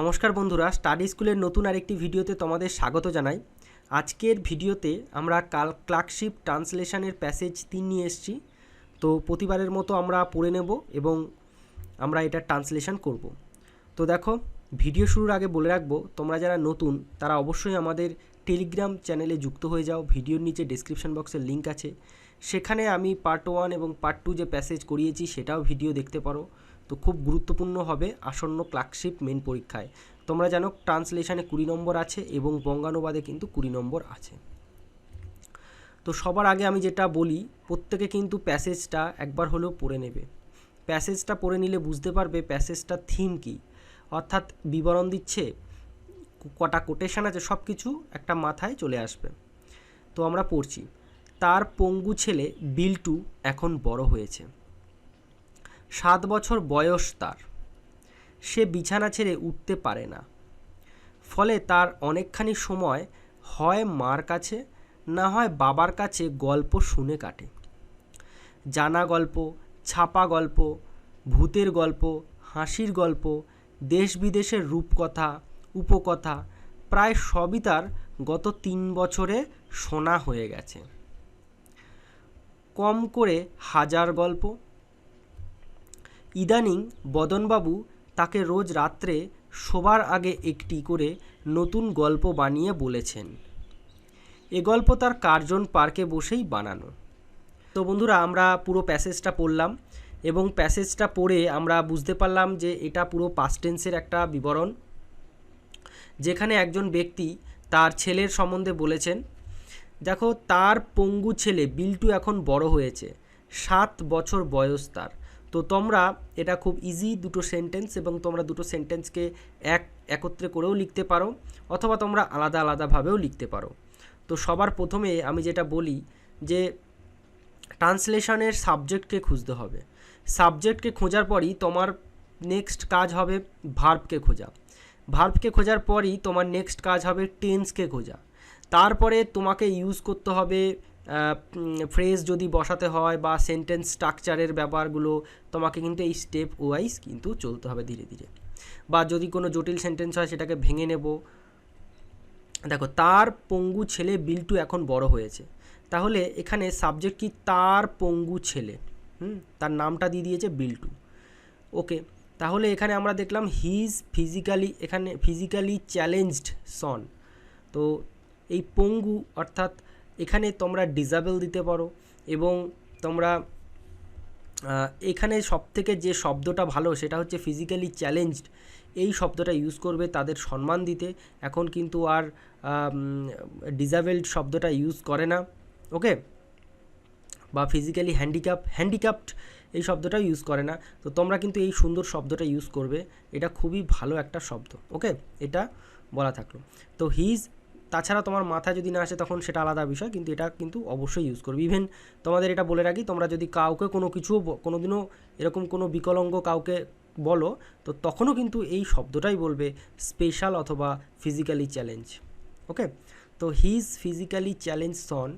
নমস্কার বন্ধুরা, স্টাডি স্কুলের নতুন আরেকটি ভিডিওতে তোমাদের স্বাগত জানাই। আজকের ভিডিওতে আমরা কাল ক্লার্কশিপ ট্রান্সলেশনের প্যাসেজ তিন নিয়ে এসেছি। তো প্রতিবারের মতো আমরা পড়ে নেব এবং আমরা এটা ট্রান্সলেশন করব। তো দেখো, ভিডিও শুরুর আগে বলে রাখব, তোমরা যারা নতুন, তারা অবশ্যই আমাদের টেলিগ্রাম চ্যানেলে যুক্ত হয়ে যাও। ভিডিওর নিচে ডিসক্রিপশন বক্সের লিঙ্ক আছে। সেখানে আমি পার্ট ওয়ান এবং পার্ট টু যে প্যাসেজ করিয়েছি, সেটাও ভিডিও দেখতে পারো। তো খুব গুরুত্বপূর্ণ হবে আসন্ন ক্লার্কশিপ মেন পরীক্ষায়। তোমরা জানো ট্রান্সলেশনে কুড়ি নম্বর আছে এবং বঙ্গানুবাদে কিন্তু কুড়ি নম্বর আছে। তো সবার আগে আমি যেটা বলি, প্রত্যেকে কিন্তু প্যাসেজটা একবার হলেও পড়ে নেবে। প্যাসেজটা পড়ে নিলে বুঝতে পারবে প্যাসেজটা থিম কী। অর্থাৎ বিবরণ দিচ্ছে, কটা কোটেশন আছে সব কিছু একটা মাথায় চলে আসবে। তো আমরা পড়ছি, তার পঙ্গু ছেলে বিল্টু এখন বড় হয়েছে। সাত বছর বয়স তার। সে বিছানা ছেড়ে উঠতে পারে না। ফলে তার অনেকখানি সময় হয় মার কাছে, না হয় বাবার কাছে গল্প শুনে কাটে। জানা গল্প, ছাপা গল্প, ভূতের গল্প, হাসির গল্প, দেশ বিদেশের রূপকথা, উপকথা, প্রায় সবই তার গত তিন বছরে শোনা হয়ে গেছে। কম করে হাজার গল্প ইদানিং বদনবাবু তাকে রোজ রাত্রে শোবার আগে একটি করে নতুন গল্প বানিয়ে বলেছেন। এ গল্প তার কার্জন পার্কে বসেই বানানো। তো বন্ধুরা, আমরা পুরো প্যাসেজটা পড়লাম এবং প্যাসেজটা পড়ে আমরা বুঝতে পারলাম যে এটা পুরো পাস্টেন্সের একটা বিবরণ। যেখানে একজন ব্যক্তি তার ছেলের সম্বন্ধে বলেছেন, দেখো, তার পঙ্গু ছেলে বিল্টু এখন বড় হয়েছে, সাত বছর বয়স তার। তো তোমরা এটা খুব ইজি দুটো সেন্টেন্স এবং তোমরা দুটো সেন্টেন্সকে এক, একত্রে করেও লিখতে পারো অথবা তোমরা আলাদা আলাদাভাবেও লিখতে পারো। তো সবার প্রথমে আমি যেটা বলি যে ট্রান্সলেশনের সাবজেক্টকে খুঁজতে হবে। সাবজেক্টকে খোঁজার পরই তোমার নেক্সট কাজ হবে ভার্বকে খোঁজা। ভার্বকে খোঁজার পরই তোমার নেক্সট কাজ হবে টেন্সকে খোঁজা। তারপরে তোমাকে ইউজ করতে হবে ফ্রেজ যদি বসাতে হয় বা সেন্টেন্স স্ট্রাকচারের ব্যাপারগুলো, তোমাকে কিন্তু এই স্টেপ ওয়াইজ কিন্তু চলতে হবে ধীরে ধীরে। বা যদি কোনো জটিল সেন্টেন্স হয়, সেটাকে ভেঙে নেব। দেখো, তার পঙ্গু ছেলে বিল্টু এখন বড় হয়েছে। তাহলে এখানে সাবজেক্ট কি? তার পঙ্গু ছেলে। হুম, তার নামটা দিয়ে দিয়েছে বিল্টু। ওকে তাহলে এখানে আমরা দেখলাম হিজ ফিজিক্যালি এখানে ফিজিক্যালি চ্যালেঞ্জড সন তো এই পঙ্গু, অর্থাৎ এখানে তোমরা ডিজাবেল দিতে পারো এবং তোমরা এখানে সবথেকে যে শব্দটা ভালো সেটা হচ্ছে ফিজিক্যালি চ্যালেঞ্জড এই শব্দটা ইউজ করবে তাদের সম্মান দিতে। এখন কিন্তু আর ডিজাবেলড শব্দটা ইউজ করে না ওকে বা ফিজিক্যালি হ্যান্ডিক্যাপ হ্যান্ডিক্যাপড এই শব্দটাও ইউজ করে না। তো তোমরা কিন্তু এই সুন্দর শব্দটা ইউজ করবে। এটা খুবই ভালো একটা শব্দ ওকে এটা বলা থাকল। তো হিজ তাছাড়া তোমার মাথায় যদি না আসে তখন সেটা আলাদা বিষয়, কিন্তু এটা কিন্তু অবশ্যই ইউজ করবে। ইভেন তোমাদের এটা বলে রাখি, তোমরা যদি কাউকে কোনো কিছু কোনো দিনও এরকম কোনো বিকলঙ্গ কাউকে বলো, তো তখনও কিন্তু এই শব্দটাই বলবে স্পেশাল অথবা ফিজিক্যালি চ্যালেঞ্জ ওকে তো হিজ ফিজিক্যালি চ্যালেঞ্জ সন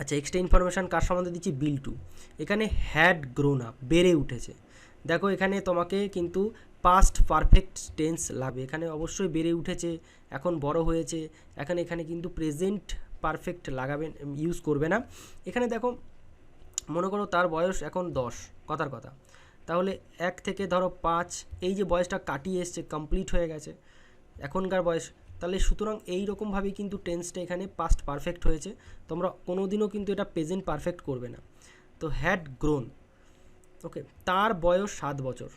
আচ্ছা এক্সট্রা ইনফরমেশান কার সম্বন্ধে দিচ্ছি? বিল্টু এখানে হ্যাড গ্রোন আপ বেড়ে উঠেছে। দেখো, এখানে তোমাকে কিন্তু পাস্ট পারফেক্ট টেন্স লাগবে। এখানে অবশ্যই বেড়ে উঠেছে, এখন বড় হয়েছে, এখানে এখানে কিন্তু প্রেজেন্ট পারফেক্ট লাগাবেন ইউজ করবে না। এখানে দেখো, মনে করো তার বয়স এখন দশ, কথার কথা। তাহলে এক থেকে ধরো পাঁচ, এই যে বয়সটা কাটিয়ে এসছে কমপ্লিট হয়ে গেছে, এখনকার বয়স, তাহলে সুতরাং এই রকমভাবেই কিন্তু টেন্সটা এখানে পাস্ট পারফেক্ট হয়েছে। তোমরা কোনো দিনও কিন্তু এটা প্রেজেন্ট পারফেক্ট করবে না। তো হ্যাড গ্রোন ওকে তার বয়স সাত বছর।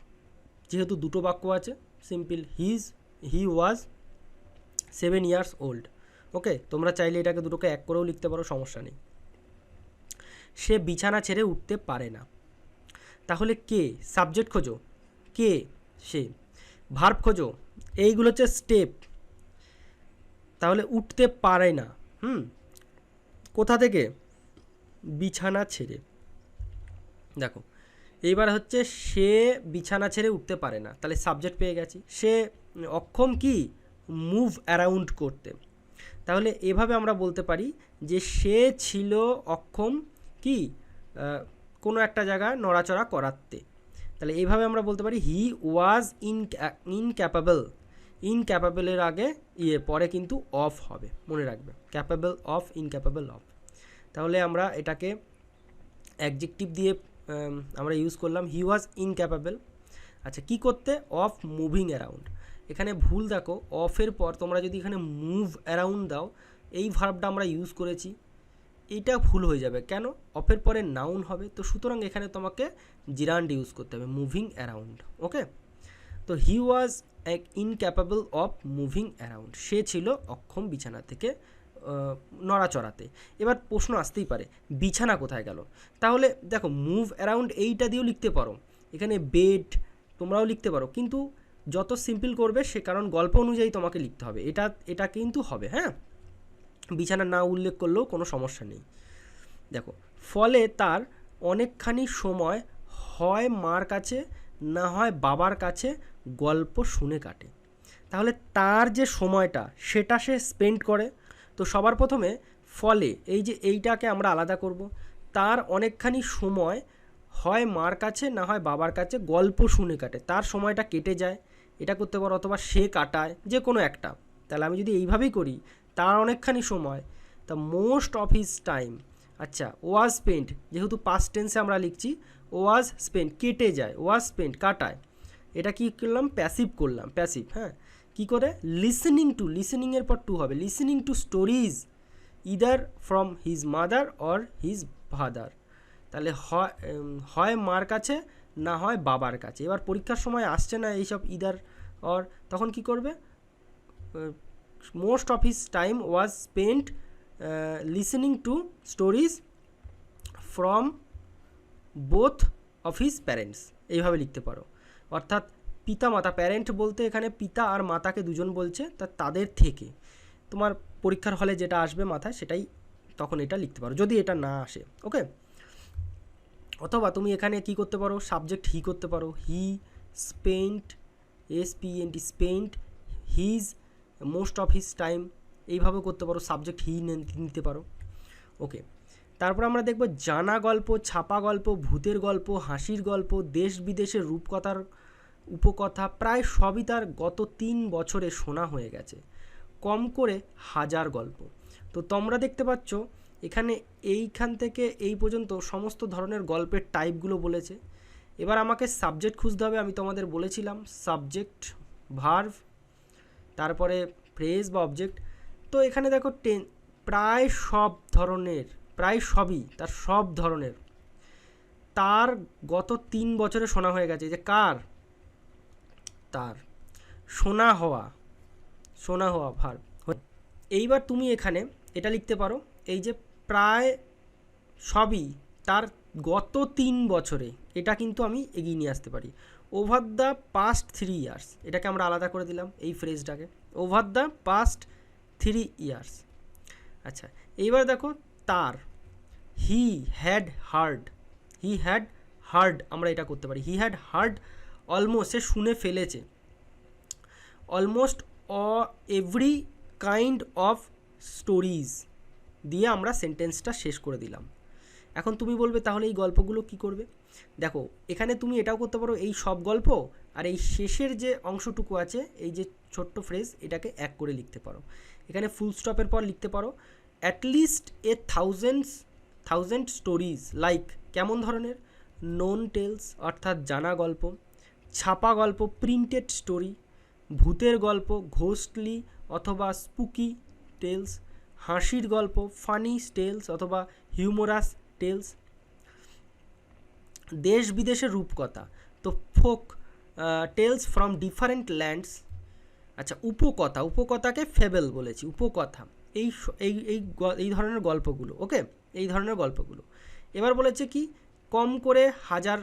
যেহেতু দুটো বাক্য আছে simple his he was seven years old okay তোমরা চাইলে এটাকে দুটোকে এক করেও লিখতে পারো, সমস্যা নেই। সে বিছানা ছেড়ে উঠতে পারে না। তাহলে কে? সাবজেক্ট খোঁজো। কে সে? ভার্ব খোঁজো। এইগুলো হচ্ছে স্টেপ তাহলে উঠতে পারে না। হুম? কোথা থেকে? বিছানা ছেড়ে। দেখো এইবার হচ্ছে সে বিছানা ছেড়ে উঠতে পারে না। তাহলে সাবজেক্ট পেয়ে গেছি। সে অক্ষম কি? মুভ অ্যারাউন্ড করতে। তাহলে এভাবে আমরা বলতে পারি যে সে ছিল অক্ষম কি? কোনো একটা জায়গায় নড়াচড়া করাতে। তাহলে এইভাবে আমরা বলতে পারি হি ওয়াজ ইন ইনক্যাপাবল ইনক্যাপাবলের আগে ইয়ে পরে কিন্তু অফ হবে। মনে রাখবে। ক্যাপাবল অফ ইনক্যাপাবল অফ তাহলে আমরা এটাকে অ্যাডজেক্টিভ দিয়ে আমরা ইউজ করলাম হি ওয়াজ ইনক্যাপাবল আচ্ছা কি করতে? অফ মুভিং অ্যারাউন্ড এখানে ভুল দেখো অফের পর তোমরা যদি এখানে মুভ অ্যারাউন্ড দাও, এই ভার্বটা আমরা ইউজ করেছি এইটা ভুল হয়ে যাবে। কেন? অফের পরে নাউন হবে, তো সুতরাং এখানে তোমাকে জিরান্ড ইউজ করতে হবে মুভিং অ্যারাউন্ড ওকে তো হি ওয়াজ এক ইনক্যাপাবল অফ মুভিং অ্যারাউন্ড সে ছিল অক্ষম বিছানা থেকে নড়াচড়াতে। এবার প্রশ্ন আসতেই পারে, বিছানা কোথায় গেল? তাহলে দেখো মুভ অ্যারাউন্ড এইটা দিয়েও লিখতে পারো। এখানে বেড তোমরাও লিখতে পারো, কিন্তু যত সিম্পল করবে সে কারণ গল্প অনুযায়ী তোমাকে লিখতে হবে। এটা এটা কিন্তু হবে হ্যাঁ? বিছানা না উল্লেখ করলেও কোনো সমস্যা নেই। দেখো, ফলে তার অনেকখানি সময় হয় মার কাছে, না হয় বাবার কাছে গল্প শুনে কাটে। তাহলে তার যে সময়টা, সেটা সে স্পেন্ড করে। তো সবার প্রথমে ফলে, এই যে এইটাকে আমরা আলাদা করব, তার অনেকখানি সময় হয় মার কাছে, না হয় বাবার কাছে, গল্প শুনে কাটে। তার সময়টা কেটে যায়, এটা করতে পারো অথবা সে কাটায়, যে কোনো একটা। তাহলে আমি যদি এইভাবেই করি, তার অনেকখানি সময়, তা মোস্ট অফ হিজ টাইম আচ্ছা ওয়াজ স্পেন্ট যেহেতু পাস্ট টেন্সে আমরা লিখছি ওয়াজ স্পেন্ট কেটে যায় ওয়াজ স্পেন্ট কাটায়। এটা কি করলাম? প্যাসিভ করলাম প্যাসিভ হ্যাঁ? কি করে? লিসেনিং টু লিসেনিংয়ের পর টু হবে। Listening to stories either from his mother or his father তাহলে হয় মার কাছে, না হয় বাবার কাছে। এবার পরীক্ষার সময় আসছে না এইসব ইদার অর তখন কি করবে? Most of his time was spent listening to stories from both of his parents এইভাবে লিখতে পারো। অর্থাৎ পিতা মাতা প্যারেন্ট বলতে এখানে পিতা আর মাতাকে দুজন বলছে, তা তাদের থেকে। তোমার পরীক্ষার হলে যেটা আসবে মাথায়, সেটাই তখন এটা লিখতে পারো, যদি এটা না আসে ওকে অথবা তুমি এখানে কি করতে পারো সাবজেক্ট হি করতে পারো he spent S P N T spent his most of his time এইভাবে করতে পারো সাবজেক্ট হি নিতে পারো ওকে তারপর আমরা দেখব, জানা গল্প, ছাপা গল্প, ভূতের গল্প, হাসির গল্প, দেশ বিদেশের রূপকথার উপকথা প্রায় সবই তার গত তিন বছরে শোনা হয়ে গেছে। কম করে হাজার গল্প। তো তোমরা দেখতে পাচ্ছ, এখানে এইখান থেকে এই পর্যন্ত সমস্ত ধরনের গল্পের টাইপগুলো বলেছে। এবার আমাকে সাবজেক্ট খুঁজতে হবে, আমি তোমাদের বলেছিলাম, সাবজেক্ট, ভার্ভ, তারপরে ফ্রেজ বা অবজেক্ট। তো এখানে দেখো টেন, প্রায় সব ধরনের, প্রায় সবই, তার সব ধরনের। তার গত তিন বছরে শোনা হয়ে গেছে, যে কার? তার। সোনা হওয়া সোনা হওয়া ভার। এইবার তুমি এখানে এটা লিখতে পারো, এই যে প্রায় সবই তার গত তিন বছরে, এটা কিন্তু আমি এগিয়ে নিয়ে আসতে পারি। Over the past three years এটাকে আমরা আলাদা করে দিলাম এই ফ্রেজটাকে over the past three years আচ্ছা এইবার দেখো তার। He had heard he had heard আমরা এটা করতে পারি। হি হ্যাড হার্ড অলমোস্ট সে শুনে ফেলেছে। Almost uh every kind of stories দিয়ে আমরা সেন্টেন্সটা শেষ করে দিলাম। এখন তুমি বলবে, তাহলে এই গল্পগুলো কি করবে? দেখো, এখানে তুমি এটাও করতে পারো, এই সব গল্প আর এই শেষের যে অংশটুকু আছে, এই যে ছোট্ট ফ্রেজ এটাকে এক করে লিখতে পারো। এখানে ফুল স্টপের পর লিখতে পারো at least a thousands thousand stories like কেমন ধরনের? নোন টেলস অর্থাৎ জানা গল্প। ছাপা গল্প প্রিন্টেড স্টোরি, ভূতের গল্প ঘোস্টলি অথবা স্পুকি টেলস, হাসির গল্প ফানি টেলস অথবা হিউমোরাস টেলস। দেশ বিদেশের রূপকথা, তো folk tales from different lands. আচ্ছা উপকথা, উপকথাকে ফেবেল বলেছি, উপকথা। এই এই এই এই ধরনের গল্পগুলো, ওকে? এই ধরনের গল্পগুলো। এবার বলেছে কি, কম করে হাজার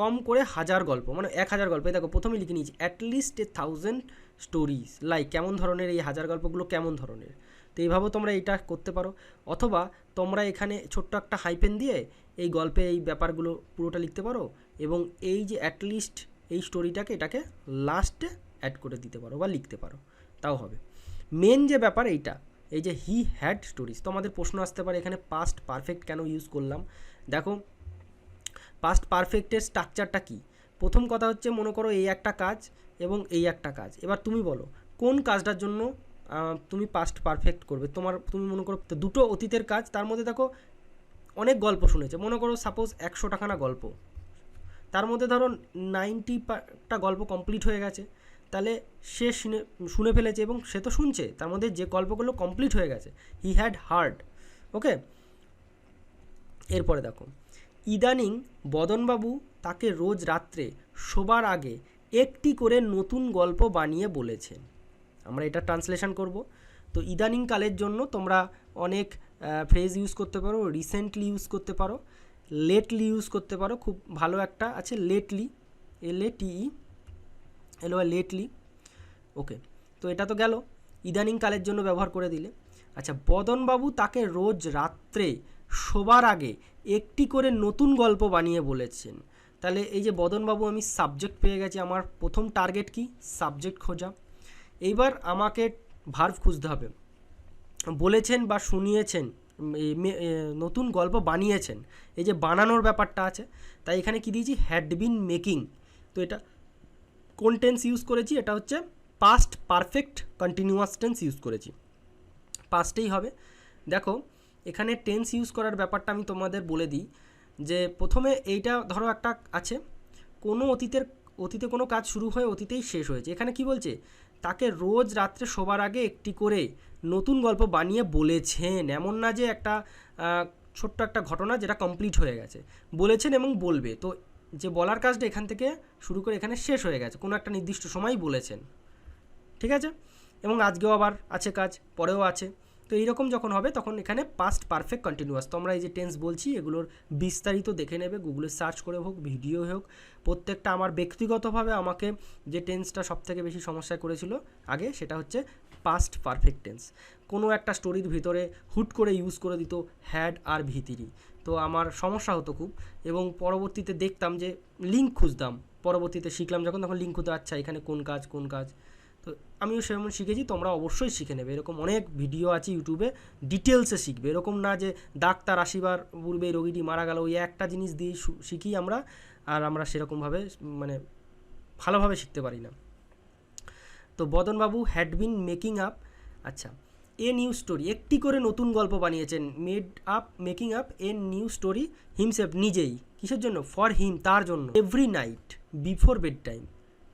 কম করে হাজার গল্প মানে এক হাজার গল্প। দেখো প্রথমে লিখে নিয়েছি at least a thousand stories like কেমন ধরনের এই হাজার গল্পগুলো কেমন ধরনের? তো এইভাবেও তোমরা এটা করতে পারো। অথবা তোমরা এখানে ছোট্ট একটা হাইপেন দিয়ে এই গল্পে এই ব্যাপারগুলো পুরোটা লিখতে পারো এবং এই যে অ্যাটলিস্ট এই স্টোরিটাকে এটাকে লাস্টে অ্যাড করে দিতে পারো বা লিখতে পারো। তাও হবে। মেন যে ব্যাপার এইটা, এই যে হি হ্যাড স্টোরিজ তো আমাদের প্রশ্ন আসতে পারে, এখানে পাস্ট পারফেক্ট কেন ইউজ করলাম? দেখো পাস্ট পারফেক্টের স্ট্রাকচারটা কী? প্রথম কথা হচ্ছে মনে করো এই একটা কাজ এবং এই একটা কাজ। এবার তুমি বলো, কোন কাজটার জন্য তুমি পাস্ট পারফেক্ট করবে? তোমার, তুমি মনে করো দুটো অতীতের কাজ, তার মধ্যে দেখো অনেক গল্প শুনেছে। মনে করো সাপোজ একশো টাকানা গল্প। তার মধ্যে ধরো নাইনটিটা গল্প কমপ্লিট হয়ে গেছে। তাহলে সে শুনে শুনে ফেলেছে এবং সে তো শুনছে। তার মধ্যে যে গল্পগুলো কমপ্লিট হয়ে গেছে হি হ্যাড হার্ড ওকে এরপরে দেখো ইদানিং বদনবাবু তাকে রোজ রাত্রে শোবার আগে একটি করে নতুন গল্প বানিয়ে বলেছেন। আমরা এটা ট্রান্সলেশন করব। তো ইদানিং কালের জন্য তোমরা অনেক ফ্রেজ ইউজ করতে পারো রিসেন্টলি ইউজ করতে পারো লেটলি ইউজ করতে পারো। খুব ভালো একটা আছে লেটলি এল এ টিই এলো লেটলি ওকে তো এটা তো গেল। ইদানিং কালের জন্য ব্যবহার করে দিলে। আচ্ছা বদনবাবু তাকে রোজ রাত্রে শোবার আগে একটি করে নতুন গল্প বানিয়ে বলেছেন। তাহলে এই যে বদনবাবু আমি সাবজেক্ট পেয়ে গেছি, আমার প্রথম টার্গেট কি? সাবজেক্ট খোঁজা। এইবার আমাকে ভার্ভ খুঁজতে হবে। বলেছেন বা শুনিয়েছেন নতুন গল্প বানিয়েছেন। এই যে বানানোর ব্যাপারটা আছে, তাই এখানে কি দিয়েছি? হ্যাড বিন মেকিং তো এটা কোন টেন্স ইউজ করেছি? এটা হচ্ছে past perfect continuous tense use করেছি। পাস্টেই হবে। দেখো এখানে টেন্স ইউজ করার ব্যাপারটা আমি তোমাদের বলে দিই, যে প্রথমে এইটা ধরো একটা আছে, কোনো অতীতের, অতীতে কোনো কাজ শুরু হয়ে অতীতেই শেষ হয়েছে। এখানে কি বলছে? তাকে রোজ রাত্রে শোবার আগে একটি করে নতুন গল্প বানিয়ে বলেছেন। এমন না যে একটা ছোট্ট একটা ঘটনা যেটা কমপ্লিট হয়ে গেছে। বলেছেন এবং বলবে। তো যে বলার কাজটা এখান থেকে শুরু করে এখানে শেষ হয়ে গেছে। কোনো একটা নির্দিষ্ট সময় বলেছেন। ঠিক আছে? এবং আজকেও আবার আছে কাজ, পরেও আছে। তো এইরকম যখন হবে, তখন এখানে পাস্ট পারফেক্ট কন্টিনিউয়াস তোমরা এই যে টেন্স বলছি, এগুলোর বিস্তারিত দেখে নেবে গুগলে সার্চ করে হোক ভিডিও হোক। প্রত্যেকটা আমার ব্যক্তিগতভাবে আমাকে যে টেন্সটা সবথেকে বেশি সমস্যায় করেছিল আগে, সেটা হচ্ছে পাস্ট পারফেক্ট টেন্স কোনো একটা স্টোরির ভিতরে হুট করে ইউজ করে দিত হ্যাড আর ভিতিরি তো আমার সমস্যা হতো খুব। এবং পরবর্তীতে দেখতাম যে লিঙ্ক খুঁজতাম। পরবর্তীতে শিখলাম যখন, তখন লিঙ্ক খুঁজতে আচ্ছা এখানে কোন কাজ কোন কাজ? তো আমিও সেরকম শিখেছি, তোমরা অবশ্যই শিখে নেবে। এরকম অনেক ভিডিও আছে ইউটিউবে ডিটেলসে শিখবে। এরকম না যে ডাক্তার আসিবার পূর্বে রোগীটি মারা গেল, ওই একটা জিনিস দিয়ে শিখি আমরা, আর আমরা সেরকমভাবে মানে ভালোভাবে শিখতে পারি না। তো বদনবাবু হ্যাড বিন মেকিং আপ আচ্ছা এ নিউ স্টোরি একটি করে নতুন গল্প বানিয়েছেন made up making up a new story himself নিজেই। কিসের জন্য? ফর হিম তার জন্য। Every night before bed time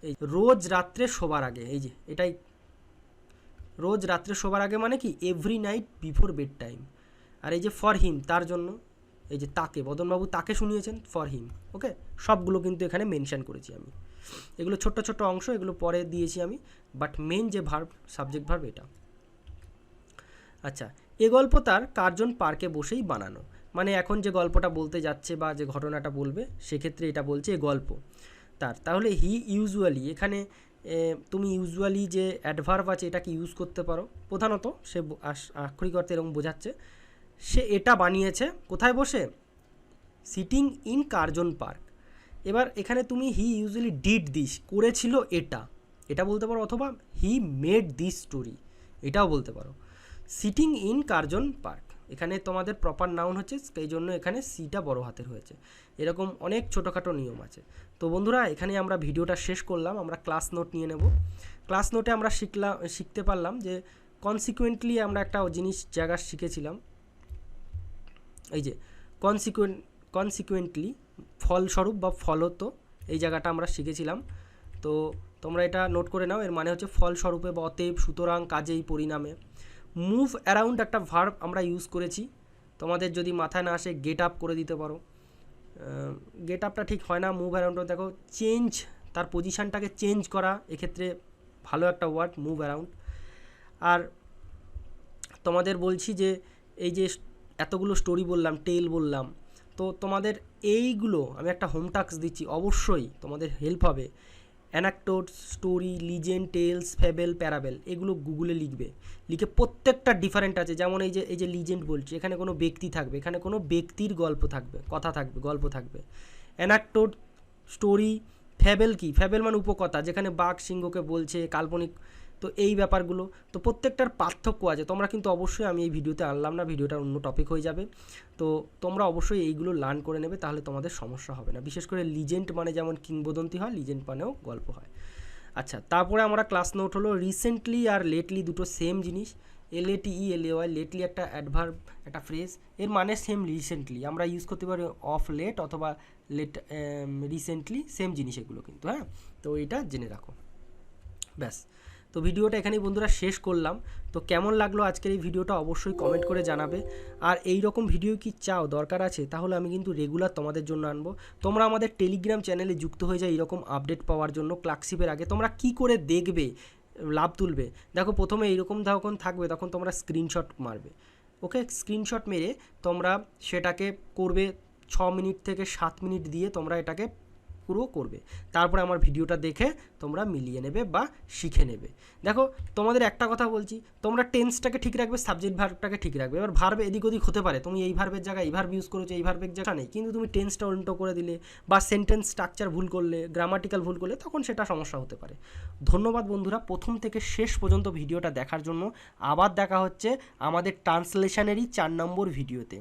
এই রোজ রাত্রে শোবার আগে, এই যে এটাই। রোজ রাত্রে শোবার আগে মানে কি? Every night before bed time আর এই যে ফর হিম তার জন্য, এই যে তাকে, বদনবাবু তাকে শুনিয়েছেন ফর হিম ওকে সবগুলো কিন্তু এখানে মেনশান করেছি আমি। এগুলো ছোট্ট ছোট্ট অংশ, এগুলো পরে দিয়েছি আমি বাট মেন যে ভার্ব সাবজেক্ট ভার্ব এটা। আচ্ছা এ গল্প তার কার্জন পার্কে বসেই বানানো। মানে এখন যে গল্পটা বলতে যাচ্ছে বা যে ঘটনাটা বলবে, সেক্ষেত্রে এটা বলছে এ গল্প। তার। তাহলে হি ইউজুয়ালি, এখানে তুমি ইউজুয়ালি যে অ্যাডভার্ব আছে এটাকে ইউজ করতে পারো। প্রধানত সে আক্ষরিক অর্থে এরকম বোঝাচ্ছে, সে এটা বানিয়েছে, কোথায় বসে? Sitting in Curzon Park. এবার এখানে তুমি হি ইউজুয়ালি ডিড দিস, করেছিল এটা। এটা বলতে পারো অথবা হি মেড দিস স্টোরি, এটাও বলতে পারো। Sitting in Curzon Park. এখানে তোমাদের প্রপার নাউন হচ্ছে সেই জন্য এখানে সিটা বড় হাতের হয়েছে। এরকম অনেক ছোটোখাটো নিয়ম আছে। তো বন্ধুরা, এখানে আমরা ভিডিওটা শেষ করলাম, আমরা ক্লাস নোট নিয়ে নেব। ক্লাস নোটে আমরা শিখলাম শিখতে পারলাম যে কনসিকুয়েন্টলি আমরা একটা জিনিস জায়গা শিখেছিলাম। এই যে কনসিকুয়েন্ট কনসিকুয়েন্টলি ফলস্বরূপ বা ফলত, এই জায়গাটা আমরা শিখেছিলাম। তো তোমরা এটা নোট করে নাও, এর মানে হচ্ছে ফলস্বরূপে বা অতএব সুতরাং কাজেই পরিণামে। মুভ অ্যারাউন্ড একটা ভার্ব আমরা ইউজ করেছি। তোমাদের যদি মাথায় না আসে গেট আপ করে দিতে পারো। গেট আপটা ঠিক হয় না মুভ অ্যারাউন্ড দেখো চেঞ্জ তার পজিশানটাকে চেঞ্জ করা, এক্ষেত্রে ভালো একটা ওয়ার্ড মুভ অ্যারাউন্ড আর তোমাদের বলছি যে, এই যে এতগুলো স্টোরি বললাম টেল বললাম, তো তোমাদের এইগুলো, আমি একটা হোম টাস্ক দিচ্ছি, অবশ্যই তোমাদের হেল্প হবে। Anecdote story legend tales fable parable এগুলো গুগলে লিখবে। লিখে প্রত্যেকটা ডিফারেন্ট আছে। যেমন এই যে এই যে লিজেন্ড বলছি, এখানে কোনো ব্যক্তি থাকবে, এখানে কোনো ব্যক্তির গল্প থাকবে, কথা থাকবে, গল্প থাকবে। অ্যানাক্টোড স্টোরি ফ্যাবেল কি? ফ্যাবেল মানে উপকথা, যেখানে বাঘ সিংহকে বলছে, কাল্পনিক তো এই ব্যাপারগুলো, তো প্রত্যেকটার পার্থক্য আছে। তোমরা কিন্তু অবশ্যই আমি এই ভিডিওতে আনলাম না ভিডিওটা অন্য টপিক হয়ে যাবে। তো তোমরা অবশ্যই এইগুলো লার্ন করে নেবে, তাহলে তোমাদের সমস্যা হবে না। বিশেষ করে লিজেন্ট মানে যেমন কিংবদন্তি হয় লিজেন্ট মানেও গল্প হয়। আচ্ছা তারপরে আমরা ক্লাস নোট হলো রিসেন্টলি আর লেটলি দুটো সেম জিনিস। L A T E L Y Y lately একটা অ্যাডভার্ব একটা ফ্রেজ এর মানে সেম রিসেন্টলি আমরা ইউজ করতে পারি অফ লেট অথবা লেট রিসেন্টলি সেম জিনিস এগুলো কিন্তু হ্যাঁ? তো এটা জেনে রাখো। ব্যাস। তো ভিডিওটা এখানেই বন্ধুরা শেষ করলাম। তো কেমন লাগল আজকের এই ভিডিওটা অবশ্যই কমেন্ট করে জানাবে। আর এই রকম ভিডিও কি চাও, দরকার আছে, তাহলে আমি কিন্তু রেগুলার তোমাদের জন্য আনব। তোমরা আমাদের টেলিগ্রাম চ্যানেলে যুক্ত হয়ে যায় এরকম আপডেট পাওয়ার জন্য ক্লাকশিপের আগে। তোমরা কি করে দেখবে, লাভ তুলবে? দেখো, প্রথমে এইরকম যখন থাকবে, তখন তোমরা স্ক্রিনশট মারবে। ওকে? স্ক্রিনশট মেরে তোমরা সেটাকে করবে ছ মিনিট থেকে সাত মিনিট দিয়ে তোমরা এটাকে পুরো করবে। তারপরে আমার ভিডিওটা দেখে তোমরা মিলিয়ে নেবে বা শিখে নেবে। দেখো, তোমাদের একটা কথা বলছি, তোমরা টেন্সটাকে ঠিক রাখবে সাবজেক্ট ভার্বটাকে ঠিক রাখবে। এবার ভার্ব এদিক ওদিক হতে পারে, তুমি এই ভার্বের জায়গায় এই ভার্ব ইউজ করেছ, এই ভার্বের জায়গা নেই। কিন্তু তুমি টেন্সটা উল্টো করে দিলে বা সেন্টেন্স স্ট্রাকচার ভুল করলে গ্রামাটিক্যাল ভুল করলে, তখন সেটা সমস্যা হতে পারে। ধন্যবাদ বন্ধুরা, প্রথম থেকে শেষ পর্যন্ত ভিডিওটা দেখার জন্য। আবার দেখা হচ্ছে আমাদের ট্রান্সলেশনেরই চার নম্বর ভিডিওতে।